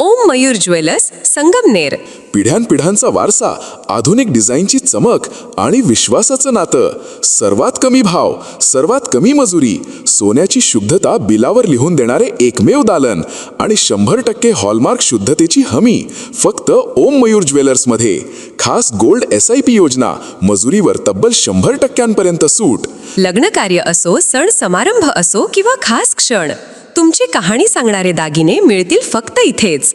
ओम Mayur jewellers Sangamner पिढ्यानपिढ्यांचा वारसा आधुनिक डिझाईनची चमक आणि विश्वासाचं नातं. सर्वात कमी भाव सर्वात कमी मजुरी सोन्याची शुद्धता बिलावर लिहून देणारे एकमेव दालन आणि शंभर टक्के हॉलमार्क शुद्धतेची हमी फक्त ओम मयूर ज्वेलर्समध्ये. खास गोल्ड एस आय पी योजना मजुरीवर तब्बल शंभर टक्क्यांपर्यंत सूट. लग्न कार्य असो सण समारंभ असो किंवा खास क्षण तुमची कहाणी सांगणारे दागिने मिळतील फक्त इथेच.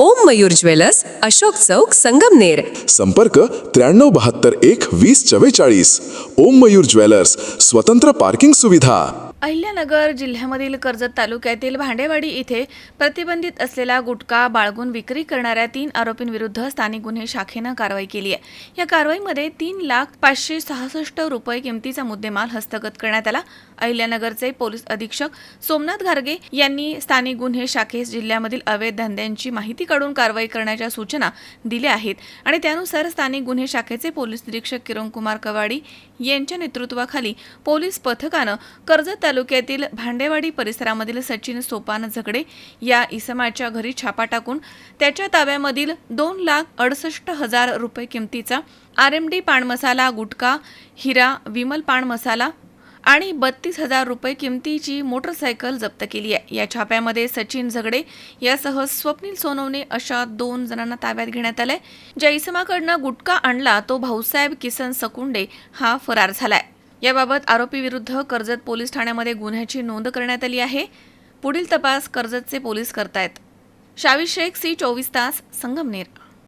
ओम मयूर ज्वेलर्स अशोक चौक संगमनेर संपर्क त्र्याण्णव बहात्तर एक वीस चव्वेचाळीस. ओम मयूर ज्वेलर्स स्वतंत्र पार्किंग सुविधा. अहिल्यानगर जिल्ह्यामधील कर्जत तालुक्यातील भांडेवाडी इथे प्रतिबंधित असलेला गुटखा बाळगून विक्री करणाऱ्या तीन आरोपींविरुद्ध स्थानिक गुन्हे शाखेनं कारवाई केली आहे. या कारवाईमध्ये तीन लाख पाचशे सहासष्ट रुपये किमतीचा मुद्देमाल हस्तगत करण्यात आला. अहिल्यानगरचे पोलीस अधीक्षक सोमनाथ घारगे यांनी स्थानिक गुन्हे शाखेस जिल्ह्यामधील अवैध धंद्यांची माहिती काढून कारवाई करण्याच्या सूचना दिल्या आहेत आणि त्यानुसार स्थानिक गुन्हे शाखेचे पोलीस निरीक्षक किरण कुमार कवाडी यांच्या नेतृत्वाखाली पोलीस पथकानं कर्जत तालुक्यातील भांडेवाडी परिसरामधील सचिन सोपान झगडे या इसमाच्या घरी छापा टाकून त्याच्या ताब्यामधील दोन लाख अडसष्ट हजार रुपये किमतीचा आर एम डी पान मसाला गुटखा हिरा विमल पान मसाला आणि बत्तीस हजार रुपये किमतीची मोटरसायकल जप्त केली आहे. या छाप्यामध्ये सचिन झगडे यासह स्वप्नील सोनवणे अशा दोन जणांना ताब्यात घेण्यात आलंय. ज्या इसमाकडनं गुटखा आणला तो भाऊसाहेब किसन सकुंडे हा फरार झालाय. याबाबत आरोपीविरुद्ध कर्जत पोलीस ठाण्यामध्ये गुन्ह्याची नोंद करण्यात आली आहे. पुढील तपास कर्जतचे पोलीस करतायत. शावी शेख सी चोवीस तास संगमनेर.